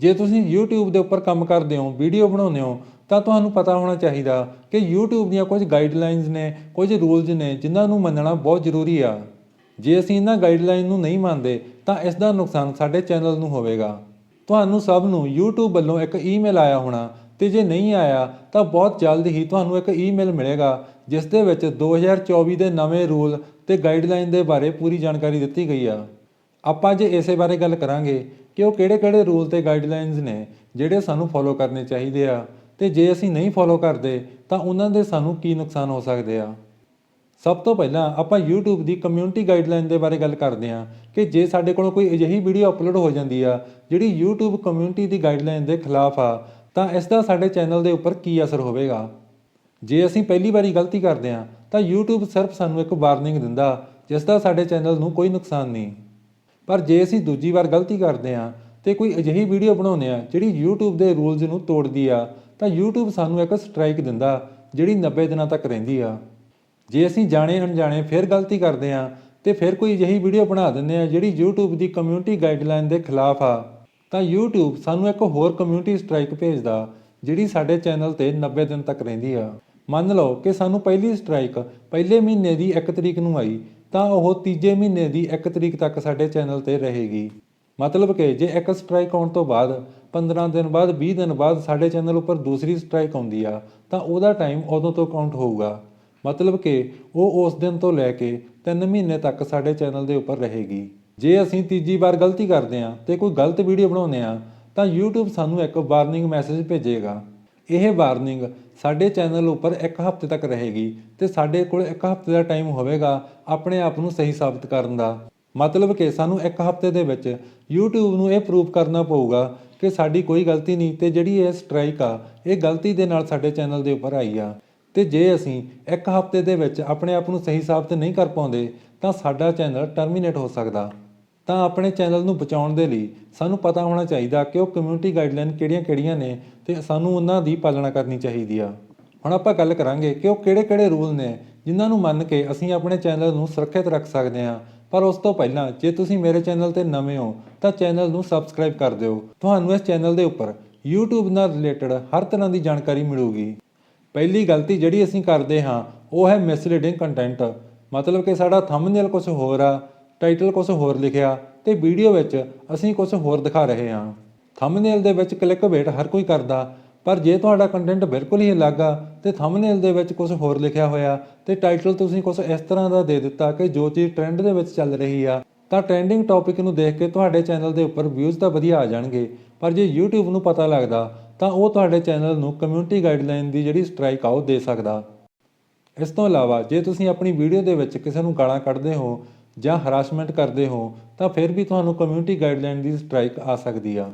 ਜੇ ਤੁਸੀਂ YouTube ਦੇ ਉੱਪਰ ਕੰਮ ਕਰਦੇ ਹੋ ਵੀਡੀਓ ਬਣਾਉਂਦੇ ਹੋ, ਤਾਂ ਤੁਹਾਨੂੰ ਪਤਾ ਹੋਣਾ ਚਾਹੀਦਾ ਕਿ YouTube ਦੀਆਂ ਕੁਝ ਗਾਈਡਲਾਈਨਸ ਨੇ, ਕੁਝ ਰੂਲਸ ਨੇ ਜਿਨ੍ਹਾਂ ਨੂੰ ਮੰਨਣਾ ਬਹੁਤ ਜ਼ਰੂਰੀ ਆ। ਜੇ ਅਸੀਂ ਇਹਨਾਂ ਗਾਈਡਲਾਈਨ ਨੂੰ ਨਹੀਂ ਮੰਨਦੇ, ਤਾਂ ਇਸ ਦਾ ਨੁਕਸਾਨ ਸਾਡੇ ਚੈਨਲ ਨੂੰ ਹੋਵੇਗਾ। ਤੁਹਾਨੂੰ ਸਭ ਨੂੰ YouTube ਵੱਲੋਂ ਇੱਕ ਈਮੇਲ ਆਇਆ ਹੋਣਾ ਤੇ ਜੇ ਨਹੀਂ ਆਇਆ, ਤਾਂ ਬਹੁਤ ਜਲਦ ਹੀ ਤੁਹਾਨੂੰ ਇੱਕ ਈਮੇਲ ਮਿਲੇਗਾ, ਜਿਸ ਦੇ ਵਿੱਚ 2024 ਦੇ ਨਵੇਂ ਰੂਲ ਤੇ ਗਾਈਡਲਾਈਨ ਦੇ ਬਾਰੇ ਪੂਰੀ ਜਾਣਕਾਰੀ ਦਿੱਤੀ ਗਈ ਆ। ਆਪਾਂ ਜੇ ਇਸੇ ਬਾਰੇ ਗੱਲ ਕਰਾਂਗੇ ਕਿ ਉਹ ਕਿਹੜੇ-ਕਿਹੜੇ ਰੂਲ ਤੇ ਗਾਈਡਲਾਈਨਸ ਨੇ ਜਿਹੜੇ ਸਾਨੂੰ ਫੋਲੋ ਕਰਨੇ ਚਾਹੀਦੇ ਆ, ਤੇ ਜੇ ਅਸੀਂ ਨਹੀਂ ਫੋਲੋ ਕਰਦੇ, ਤਾਂ ਉਹਨਾਂ ਦੇ ਸਾਨੂੰ ਕੀ ਨੁਕਸਾਨ ਹੋ ਸਕਦੇ ਆ? ਸਭ ਤੋਂ ਪਹਿਲਾਂ ਆਪਾਂ YouTube ਦੀ ਕਮਿਊਨਿਟੀ ਗਾਈਡਲਾਈਨ ਦੇ ਬਾਰੇ ਗੱਲ ਕਰਦੇ ਹਾਂ ਕਿ ਜੇ ਸਾਡੇ ਕੋਲੋਂ ਕੋਈ ਅਜਿਹੀ ਵੀਡੀਓ ਅਪਲੋਡ ਹੋ ਜਾਂਦੀ ਆ, ਜਿਹੜੀ YouTube ਕਮਿਊਨਿਟੀ ਦੀ ਗਾਈਡਲਾਈਨ ਦੇ ਖਿਲਾਫ ਆ, ਤਾਂ ਇਸ ਦਾ ਸਾਡੇ ਚੈਨਲ ਦੇ ਉੱਪਰ ਕੀ ਅਸਰ ਹੋਵੇਗਾ? ਜੇ ਅਸੀਂ ਪਹਿਲੀ ਵਾਰੀ ਗਲਤੀ ਕਰਦੇ ਹਾਂ, ਤਾਂ YouTube ਸਿਰਫ ਸਾਨੂੰ ਇੱਕ ਵਾਰਨਿੰਗ ਦਿੰਦਾ, ਜਿਸ ਦਾ ਸਾਡੇ ਚੈਨਲ ਨੂੰ ਕੋਈ ਨੁਕਸਾਨ ਨਹੀਂ। ਪਰ ਜੇ ਅਸੀਂ ਦੂਜੀ ਵਾਰ ਗਲਤੀ ਕਰਦੇ ਹਾਂ ਤੇ ਕੋਈ ਅਜਿਹੀ ਵੀਡੀਓ ਬਣਾਉਂਦੇ ਆ ਜਿਹੜੀ YouTube ਦੇ ਰੂਲਸ ਨੂੰ ਤੋੜਦੀ ਆ, ਤਾਂ YouTube ਸਾਨੂੰ ਇੱਕ ਸਟ੍ਰਾਈਕ ਦਿੰਦਾ, ਜਿਹੜੀ 90 ਦਿਨਾਂ ਤੱਕ ਰਹਿੰਦੀ ਆ। ਜੇ ਅਸੀਂ ਜਾਣੇ ਅਣਜਾਣੇ ਫਿਰ ਗਲਤੀ ਕਰਦੇ ਹਾਂ ਤੇ ਫਿਰ ਕੋਈ ਅਜਿਹੀ ਵੀਡੀਓ ਬਣਾ ਦਿੰਦੇ ਆ ਜਿਹੜੀ YouTube ਦੀ ਕਮਿਊਨਿਟੀ ਗਾਈਡਲਾਈਨ ਦੇ ਖਿਲਾਫ ਆ, ਤਾਂ YouTube ਸਾਨੂੰ ਇੱਕ ਹੋਰ ਕਮਿਊਨਿਟੀ ਸਟ੍ਰਾਈਕ ਭੇਜਦਾ, ਜਿਹੜੀ ਸਾਡੇ ਚੈਨਲ ਤੇ 90 ਦਿਨ ਤੱਕ ਰਹਿੰਦੀ ਆ। ਮੰਨ ਲਓ ਕਿ ਸਾਨੂੰ ਪਹਿਲੀ ਸਟ੍ਰਾਈਕ ਪਹਿਲੇ ਮਹੀਨੇ ਦੀ 1 ਤਰੀਕ ਨੂੰ ਆਈ ਤਾਂ ਉਹ ਤੀਜੇ ਮਹੀਨੇ ਦੀ 1 ਤਰੀਕ ਤੱਕ ਸਾਡੇ ਚੈਨਲ ਤੇ ਰਹੇਗੀ। ਮਤਲਬ ਕਿ ਜੇ ਇੱਕ ਸਟ੍ਰਾਈਕ ਆਉਣ ਤੋਂ ਬਾਅਦ 15 ਦਿਨ ਬਾਅਦ 20 ਦਿਨ ਬਾਅਦ ਸਾਡੇ ਚੈਨਲ ਉੱਪਰ ਦੂਸਰੀ ਸਟ੍ਰਾਈਕ ਆਉਂਦੀ ਆ, ਤਾਂ ਉਹਦਾ ਟਾਈਮ ਉਦੋਂ ਤੋਂ ਕਾਊਂਟ ਹੋਊਗਾ। ਮਤਲਬ ਕਿ ਉਹ ਉਸ ਦਿਨ ਤੋਂ ਲੈ ਕੇ 3 ਮਹੀਨੇ ਤੱਕ ਸਾਡੇ ਚੈਨਲ ਦੇ ਉੱਪਰ ਰਹੇਗੀ। ਜੇ ਅਸੀਂ ਤੀਜੀ ਵਾਰ ਗਲਤੀ ਕਰਦੇ ਹਾਂ ਤੇ ਕੋਈ ਗਲਤ ਵੀਡੀਓ ਬਣਾਉਂਦੇ ਹਾਂ, ਤਾਂ YouTube ਸਾਨੂੰ ਇੱਕ ਵਾਰਨਿੰਗ ਮੈਸੇਜ ਭੇਜੇਗਾ। ਇਹ ਵਾਰਨਿੰਗ ਸਾਡੇ ਚੈਨਲ ਉੱਪਰ ਇੱਕ ਹਫ਼ਤੇ ਤੱਕ ਰਹੇਗੀ ਤੇ ਸਾਡੇ ਕੋਲ ਇੱਕ ਹਫ਼ਤੇ ਦਾ ਟਾਈਮ ਹੋਵੇਗਾ ਆਪਣੇ ਆਪ ਨੂੰ ਸਹੀ ਸਾਬਤ ਕਰਨ ਦਾ। ਮਤਲਬ ਕਿ ਸਾਨੂੰ ਇੱਕ ਹਫ਼ਤੇ ਦੇ ਵਿੱਚ YouTube ਨੂੰ ਇਹ ਪ੍ਰੂਵ ਕਰਨਾ ਪਊਗਾ ਕਿ ਸਾਡੀ ਕੋਈ ਗਲਤੀ ਨਹੀਂ ਤੇ ਜਿਹੜੀ ਇਹ ਸਟ੍ਰਾਈਕ ਆ, ਇਹ ਗਲਤੀ ਦੇ ਨਾਲ ਸਾਡੇ ਚੈਨਲ ਦੇ ਉੱਪਰ ਆਈ ਆ। ਤੇ ਜੇ ਅਸੀਂ ਇੱਕ ਹਫ਼ਤੇ ਦੇ ਵਿੱਚ ਆਪਣੇ ਆਪ ਨੂੰ ਸਹੀ ਸਾਬਤ ਨਹੀਂ ਕਰ ਪਾਉਂਦੇ, ਤਾਂ ਸਾਡਾ ਚੈਨਲ ਟਰਮੀਨੇਟ ਹੋ ਸਕਦਾ। ਤਾਂ ਆਪਣੇ ਚੈਨਲ ਨੂੰ ਬਚਾਉਣ ਦੇ ਲਈ ਸਾਨੂੰ ਪਤਾ ਹੋਣਾ ਚਾਹੀਦਾ ਕਿ ਉਹ ਕਮਿਊਨਿਟੀ ਗਾਈਡਲਾਈਨ ਕਿਹੜੀਆਂ-ਕਿਹੜੀਆਂ ਨੇ ਤੇ ਸਾਨੂੰ ਉਹਨਾਂ ਦੀ ਪਾਲਣਾ ਕਰਨੀ ਚਾਹੀਦੀ ਆ। ਹੁਣ ਆਪਾਂ ਗੱਲ ਕਰਾਂਗੇ ਕਿ ਉਹ ਕਿਹੜੇ-ਕਿਹੜੇ ਰੂਲ ਨੇ ਜਿਨ੍ਹਾਂ ਨੂੰ ਮੰਨ ਕੇ ਅਸੀਂ ਆਪਣੇ ਚੈਨਲ ਨੂੰ ਸੁਰੱਖਿਅਤ ਰੱਖ ਸਕਦੇ ਹਾਂ। ਪਰ ਉਸ ਤੋਂ ਪਹਿਲਾਂ ਜੇ ਤੁਸੀਂ ਮੇਰੇ ਚੈਨਲ ਤੇ ਨਵੇਂ ਹੋ ਤਾਂ ਚੈਨਲ ਨੂੰ ਸਬਸਕ੍ਰਾਈਬ ਕਰ ਦਿਓ। ਤੁਹਾਨੂੰ ਇਸ ਚੈਨਲ ਦੇ ਉੱਪਰ YouTube ਨਾਲ ਰਿਲੇਟਡ ਹਰ ਤਰ੍ਹਾਂ ਦੀ ਜਾਣਕਾਰੀ ਮਿਲੂਗੀ। ਪਹਿਲੀ ਗਲਤੀ ਜਿਹੜੀ ਅਸੀਂ ਕਰਦੇ ਹਾਂ ਉਹ ਹੈ ਮਿਸਲੀਡਿੰਗ ਕੰਟੈਂਟ ਮਤਲਬ ਕਿ ਸਾਡਾ ਥੰਬਨੇਲ ਕੁਝ ਹੋਰ ਆ ਟਾਈਟਲ ਕੁਝ ਹੋਰ ਲਿਖਿਆ ਤੇ ਵੀਡੀਓ ਵਿੱਚ ਅਸੀਂ ਕੁਝ ਹੋਰ ਦਿਖਾ ਰਹੇ ਹਾਂ। ਥੰਬਨੇਲ ਦੇ ਵਿੱਚ ਕਲਿੱਕ ਵੇਟ ਹਰ ਕੋਈ ਕਰਦਾ, ਪਰ ਜੇ ਤੁਹਾਡਾ ਕੰਟੈਂਟ ਬਿਲਕੁਲ ਹੀ ਅਲੱਗ ਆ ਤੇ ਥੰਬਨੇਲ ਦੇ ਵਿੱਚ ਕੁਝ ਹੋਰ ਲਿਖਿਆ ਹੋਇਆ ਤੇ ਟਾਈਟਲ ਤੁਸੀਂ ਕੁਝ ਇਸ ਤਰ੍ਹਾਂ ਦਾ ਦੇ ਦਿੱਤਾ ਕਿ ਜੋ ਚੀਜ਼ ਟ੍ਰੈਂਡ ਦੇ ਵਿੱਚ ਚੱਲ ਰਹੀ ਆ, ਤਾਂ ਟ੍ਰੈਂਡਿੰਗ ਟੌਪਿਕ ਨੂੰ ਦੇਖ ਕੇ ਤੁਹਾਡੇ ਚੈਨਲ ਦੇ ਉੱਪਰ ਵਿਊਜ਼ ਤਾਂ ਵਧੀਆ ਆ ਜਾਣਗੇ, ਪਰ ਜੇ YouTube ਨੂੰ ਪਤਾ ਲੱਗਦਾ, ਤਾਂ ਉਹ ਤੁਹਾਡੇ ਚੈਨਲ ਨੂੰ ਕਮਿਊਨਿਟੀ ਗਾਈਡਲਾਈਨ ਦੀ ਜਿਹੜੀ ਸਟ੍ਰਾਈਕ ਆ ਉਹ ਦੇ ਸਕਦਾ। ਇਸ ਤੋਂ ਇਲਾਵਾ ਜੇ ਤੁਸੀਂ ਆਪਣੀ ਵੀਡੀਓ ਦੇ ਵਿੱਚ ਕਿਸੇ ਨੂੰ ਗਾਲਾਂ ਕੱਢਦੇ ਹੋ ਜਾਂ ਹਰਾਸਮੈਂਟ ਕਰਦੇ ਹੋ, ਤਾਂ ਫਿਰ ਵੀ ਤੁਹਾਨੂੰ ਕਮਿਊਨਿਟੀ ਗਾਈਡਲਾਈਨ ਦੀ ਸਟ੍ਰਾਈਕ ਆ ਸਕਦੀ ਆ।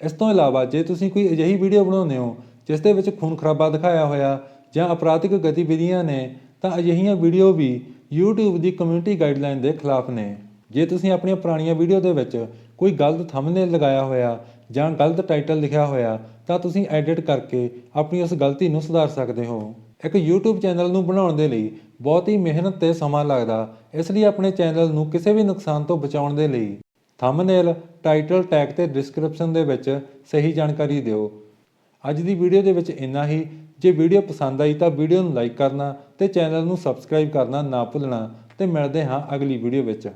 ਇਸ ਤੋਂ ਇਲਾਵਾ ਜੇ ਤੁਸੀਂ ਕੋਈ ਅਜਿਹੀ ਵੀਡੀਓ ਬਣਾਉਂਦੇ ਹੋ, ਜਿਸ ਦੇ ਵਿੱਚ ਖੂਨ ਖਰਾਬਾ ਦਿਖਾਇਆ ਹੋਇਆ ਜਾਂ ਅਪਰਾਧਿਕ ਗਤੀਵਿਧੀਆਂ ਨੇ, ਤਾਂ ਅਜਿਹੀਆਂ ਵੀਡੀਓ ਵੀ YouTube ਦੀ ਕਮਿਊਨਿਟੀ ਗਾਈਡਲਾਈਨ ਦੇ ਖਿਲਾਫ ਨੇ। ਜੇ ਤੁਸੀਂ ਆਪਣੀਆਂ ਪੁਰਾਣੀਆਂ ਵੀਡੀਓ ਦੇ ਵਿੱਚ ਕੋਈ ਗਲਤ ਥੰਬਨੇਲ ਲਗਾਇਆ ਹੋਇਆ ਜਾਂ ਗਲਤ ਟਾਈਟਲ ਲਿਖਿਆ ਹੋਇਆ, ਤਾਂ ਤੁਸੀਂ ਐਡਿਟ ਕਰਕੇ ਆਪਣੀ ਉਸ ਗਲਤੀ ਨੂੰ ਸੁਧਾਰ ਸਕਦੇ ਹੋ। ਇੱਕ YouTube ਚੈਨਲ ਨੂੰ ਬਣਾਉਣ ਦੇ ਲਈ ਬਹੁਤ ਹੀ ਮਿਹਨਤ ਤੇ ਸਮਾਂ ਲੱਗਦਾ, ਇਸ ਲਈ ਆਪਣੇ ਚੈਨਲ ਨੂੰ ਕਿਸੇ ਵੀ ਨੁਕਸਾਨ ਤੋਂ ਬਚਾਉਣ ਦੇ ਲਈ ਥੰਬਨੇਲ ਟਾਈਟਲ ਟੈਗ ਤੇ ਡਿਸਕ੍ਰਿਪਸ਼ਨ ਦੇ ਵਿੱਚ ਸਹੀ ਜਾਣਕਾਰੀ ਦਿਓ। ਅੱਜ ਦੀ ਵੀਡੀਓ ਦੇ ਵਿੱਚ ਇੰਨਾ ਹੀ। ਜੇ ਵੀਡੀਓ ਪਸੰਦ ਆਈ ਤਾਂ ਵੀਡੀਓ ਨੂੰ ਲਾਈਕ ਕਰਨਾ ਤੇ ਚੈਨਲ ਨੂੰ ਸਬਸਕ੍ਰਾਈਬ ਕਰਨਾ ਨਾ ਭੁੱਲਣਾ। ਤੇ ਮਿਲਦੇ ਹਾਂ ਅਗਲੀ ਵੀਡੀਓ ਵਿੱਚ।